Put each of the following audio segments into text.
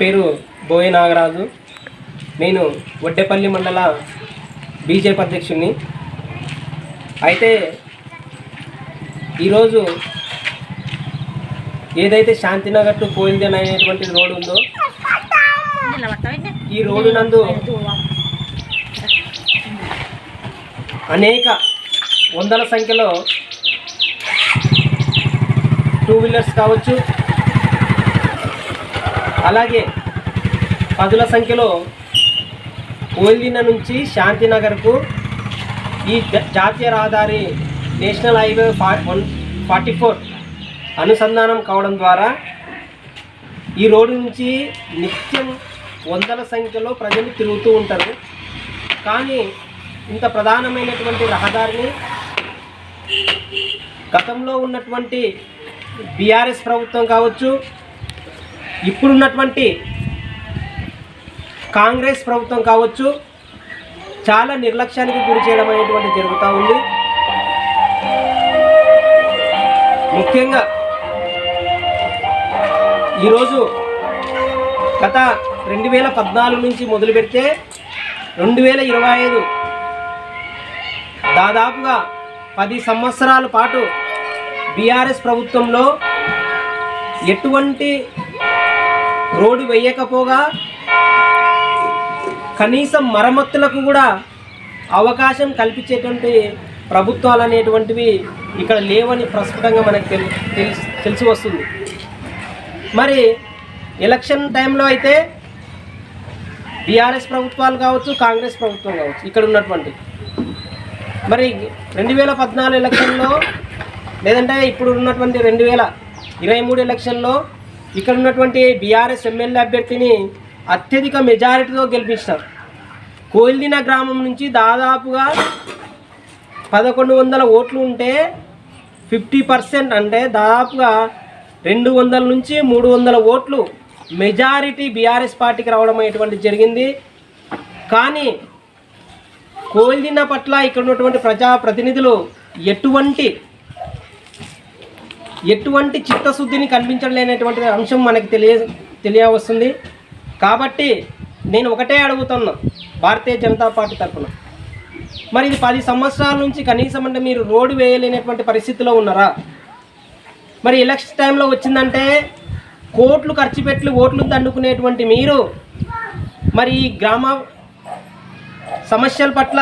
పేరు బోయే నాగరాజు. నేను వడ్డేపల్లి మండల బీజేపీ అధ్యక్షుడిని అయితే ఈరోజు ఏదైతే శాంతినగర్ టు పోయింది అనేటువంటి రోడ్డు ఉందో ఈ రోడ్డు నందు అనేక వందల సంఖ్యలో టూ వీలర్స్ కావచ్చు అలాగే పదుల సంఖ్యలో కోయిల్దిన నుంచి శాంతినగర్కు ఈ జ- జాతీయ రహదారి national highway one forty four అనుసంధానం కావడం ద్వారా ఈ రోడ్డు నుంచి నిత్యం వందల సంఖ్యలో ప్రజలు తిరుగుతూ ఉంటారు. కానీ ఇంత ప్రధానమైనటువంటి రహదారిని గతంలో ఉన్నటువంటి బీఆర్ఎస్ ప్రభుత్వం కావచ్చు ఇప్పుడున్నటువంటి కాంగ్రెస్ ప్రభుత్వం కావచ్చు చాలా నిర్లక్ష్యానికి గురి చేయడం అనేటువంటి జరుగుతూ ఉంది. ముఖ్యంగా ఈరోజు గత రెండు వేల పద్నాలుగు నుంచి మొదలు పెడితే రెండు వేల ఇరవై ఐదు దాదాపుగా పది సంవత్సరాల పాటు బీఆర్ఎస్ ప్రభుత్వంలో ఎటువంటి రోడ్డు వేయకపోగా కనీసం మరమ్మతులకు కూడా అవకాశం కల్పించేటువంటి ప్రభుత్వాలు అనేటువంటివి ఇక్కడ లేవని ప్రస్ఫుటంగా మనకు తెలు తెలిసి తెలిసి వస్తుంది. మరి ఎలక్షన్ టైంలో అయితే బీఆర్ఎస్ ప్రభుత్వాలు కావచ్చు కాంగ్రెస్ ప్రభుత్వం కావచ్చు ఇక్కడ ఉన్నటువంటి మరి రెండు వేల పద్నాలుగు ఎలక్షన్లో లేదంటే ఇప్పుడు ఉన్నటువంటి రెండు వేల ఇరవై మూడు ఎలక్షన్లో ఇక్కడ ఉన్నటువంటి బీఆర్ఎస్ ఎమ్మెల్యే అభ్యర్థిని అత్యధిక మెజారిటీతో గెలిపించారు కోయిల్దిన గ్రామం నుంచి దాదాపుగా పదకొండు వందల ఓట్లు ఉంటే ఫిఫ్టీ పర్సెంట్ అంటే దాదాపుగా రెండు వందల నుంచి మూడు వందల ఓట్లు మెజారిటీ బీఆర్ఎస్ పార్టీకి రావడం అనేటువంటి జరిగింది. కానీ కోయిల్దిన్న పట్ల ఇక్కడ ఉన్నటువంటి ప్రజా ప్రతినిధులు ఎటువంటి ఎటువంటి చిత్తశుద్ధిని కనిపించలేనటువంటి అంశం మనకి తెలియ తెలియవస్తుంది. కాబట్టి నేను ఒకటే అడుగుతున్నా భారతీయ జనతా పార్టీ తరఫున. మరి ఇది పది సంవత్సరాల నుంచి కనీసం అంటే మీరు రోడ్డు వేయలేనటువంటి పరిస్థితిలో ఉన్నారా? మరి ఎలక్షన్ టైంలో వచ్చిందంటే కోట్లు ఖర్చు పెట్టి ఓట్లు దండుకునేటువంటి మీరు మరి ఈ గ్రామ సమస్యల పట్ల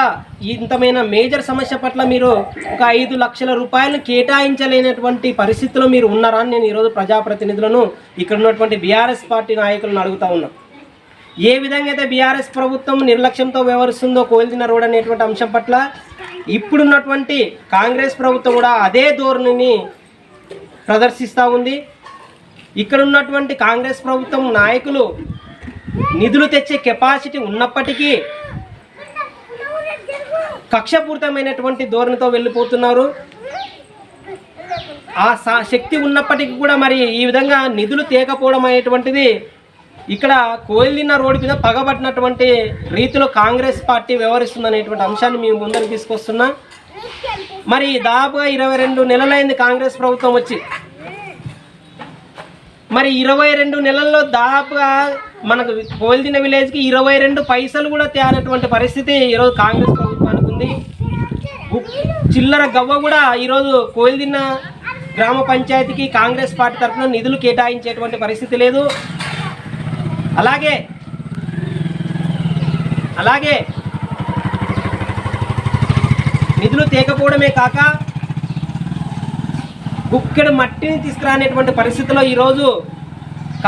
ఇంతమైన మేజర్ సమస్య పట్ల మీరు ఒక ఐదు లక్షల రూపాయలు కేటాయించలేనటువంటి పరిస్థితిలో మీరు ఉన్నారా అని నేను ఈరోజు ప్రజాప్రతినిధులను ఇక్కడ ఉన్నటువంటి బీఆర్ఎస్ పార్టీ నాయకులను అడుగుతా ఉన్నా. ఏ విధంగా అయితే బీఆర్ఎస్ ప్రభుత్వం నిర్లక్ష్యంతో వ్యవహరిస్తుందో కోల్దిన రోడ్ అనేటువంటి అంశం పట్ల ఇప్పుడున్నటువంటి కాంగ్రెస్ ప్రభుత్వం కూడా అదే ధోరణిని ప్రదర్శిస్తూ ఉంది. ఇక్కడ ఉన్నటువంటి కాంగ్రెస్ ప్రభుత్వం నాయకులు నిధులు తెచ్చే కెపాసిటీ ఉన్నప్పటికీ కక్షపూరితమైనటువంటి ధోరణితో వెళ్ళిపోతున్నారు. ఆ శక్తి ఉన్నప్పటికీ కూడా మరి ఈ విధంగా నిధులు తేకపోవడం అనేటువంటిది ఇక్కడ కోయిలిన్న రోడ్డు మీద పగబట్టినటువంటి రీతిలో కాంగ్రెస్ పార్టీ వ్యవహరిస్తుంది అనేటువంటి అంశాన్ని మేము ముందరికి తీసుకొస్తున్నా. మరి దాదాపుగా ఇరవై రెండు నెలలైంది కాంగ్రెస్ ప్రభుత్వం వచ్చి. మరి ఇరవై రెండు నెలల్లో దాదాపుగా మనకు కోల్దిన విలేజ్కి ఇరవై రెండు పైసలు కూడా తేనటువంటి పరిస్థితి ఈరోజు కాంగ్రెస్ ప్రభుత్వానికి ఉంది. చిల్లర గవ్వ కూడా ఈరోజు కోయిల్దిన్న గ్రామ పంచాయతీకి కాంగ్రెస్ పార్టీ తరఫున నిధులు కేటాయించేటువంటి పరిస్థితి లేదు. అలాగే అలాగే నిధులు తేకపోవడమే కాక గుక్కెడు మట్టిని తీసుకురానేటువంటి పరిస్థితిలో ఈరోజు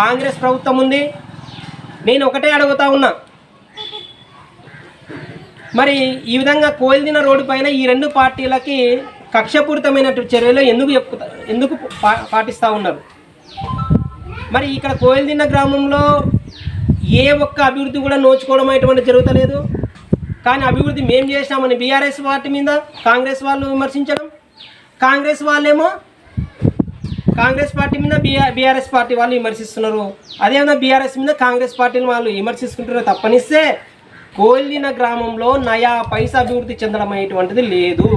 కాంగ్రెస్ ప్రభుత్వం ఉంది. నేను ఒకటే అడుగుతా ఉన్నా. మరి ఈ విధంగా కోయిల్దిన రోడ్డు పైన ఈ రెండు పార్టీలకి కక్షపూరితమైనటువంటి చర్యలు ఎందుకు చెప్పుతా ఎందుకు పా పాటిస్తూ ఉన్నారు? మరి ఇక్కడ కోయిల్దిన్న గ్రామంలో ఏ ఒక్క అభివృద్ధి కూడా నోచుకోవడం అటువంటి జరుగుతలేదు. కానీ అభివృద్ధి మేం చేసినామని బీఆర్ఎస్ పార్టీ మీద కాంగ్రెస్ వాళ్ళు విమర్శించడం. కాంగ్రెస్ వాళ్ళేమో కాంగ్రెస్ పార్టీ మీద బీఆర్ బీఆర్ఎస్ పార్టీ వాళ్ళు విమర్శిస్తున్నారు. అదేవిధంగా బీఆర్ఎస్ మీద కాంగ్రెస్ పార్టీని వాళ్ళు విమర్శిస్తుంటారు తప్పనిస్తే కోల్లిన గ్రామంలో నయా పైసా అభివృద్ధి చెందడం అనేటువంటిది లేదు.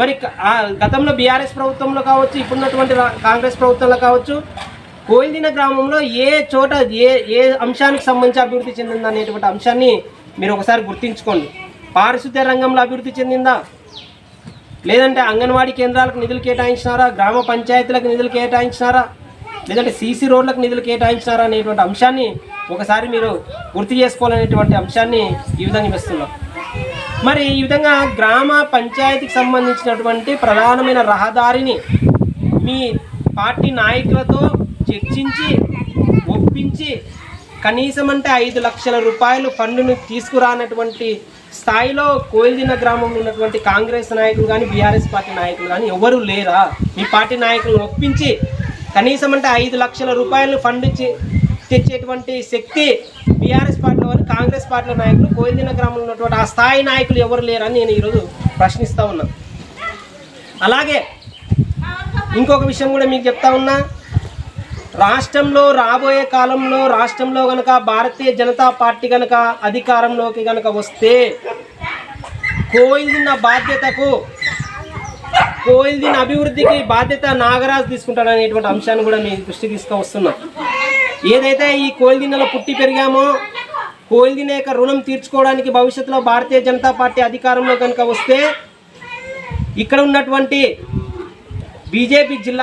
మరి ఆ గతంలో బీఆర్ఎస్ ప్రభుత్వంలో కావచ్చు ఇప్పుడున్నటువంటి కాంగ్రెస్ ప్రభుత్వంలో కావచ్చు కోయిల్దిన గ్రామంలో ఏ చోట ఏ ఏ అంశానికి సంబంధించి అభివృద్ధి చెందిందా అనేటువంటి అంశాన్ని మీరు ఒకసారి గుర్తించుకోండి. పారిశుద్ధ్య రంగంలో అభివృద్ధి చెందిందా? లేదంటే అంగన్వాడీ కేంద్రాలకు నిధులు కేటాయించినారా? గ్రామ పంచాయతీలకు నిధులు కేటాయించినారా? లేదంటే సీసీ రోడ్లకు నిధులు కేటాయించినారా అనేటువంటి అంశాన్ని ఒకసారి మీరు గుర్తు చేసుకోవాలనేటువంటి అంశాన్ని ఈ విధంగా ఇస్తున్నాం. మరి ఈ విధంగా గ్రామ పంచాయతీకి సంబంధించినటువంటి ప్రధానమైన రహదారిని మీ పార్టీ నాయకులతో చర్చించి ఒప్పించి కనీసం అంటే ఐదు లక్షల రూపాయలు ఫండ్ను తీసుకురానటువంటి స్థాయిలో కోయిల్దిన గ్రామంలో ఉన్నటువంటి కాంగ్రెస్ నాయకులు కానీ బీఆర్ఎస్ పార్టీ నాయకులు కానీ ఎవరు లేరా? మీ పార్టీ నాయకులను ఒప్పించి కనీసం అంటే ఐదు లక్షల రూపాయలు ఫండ్ తెచ్చేటువంటి శక్తి బీఆర్ఎస్ పార్టీలో కానీ కాంగ్రెస్ పార్టీలో నాయకులు కోయిల్దిన గ్రామంలో ఉన్నటువంటి ఆ స్థాయి నాయకులు ఎవరు లేరని నేను ఈరోజు ప్రశ్నిస్తూ ఉన్నాను అలాగే ఇంకొక విషయం కూడా మీకు చెప్తా ఉన్నా. రాష్ట్రంలో రాబోయే కాలంలో రాష్ట్రంలో గనక భారతీయ జనతా పార్టీ కనుక అధికారంలోకి గనక వస్తే కోయిల్దిన బాధ్యతకు కోయిల్దిన అభివృద్ధికి బాధ్యత నాగరాజు తీసుకుంటాడనేటువంటి అంశాన్ని కూడా మీ దృష్టి తీసుకువస్తున్నాం. ఏదైతే ఈ కోయిల్దిన్నలో పుట్టి పెరిగామో కోయిల్దిన యొక్క రుణం తీర్చుకోవడానికి భవిష్యత్తులో భారతీయ జనతా పార్టీ అధికారంలో కనుక వస్తే ఇక్కడ ఉన్నటువంటి బీజేపీ జిల్లా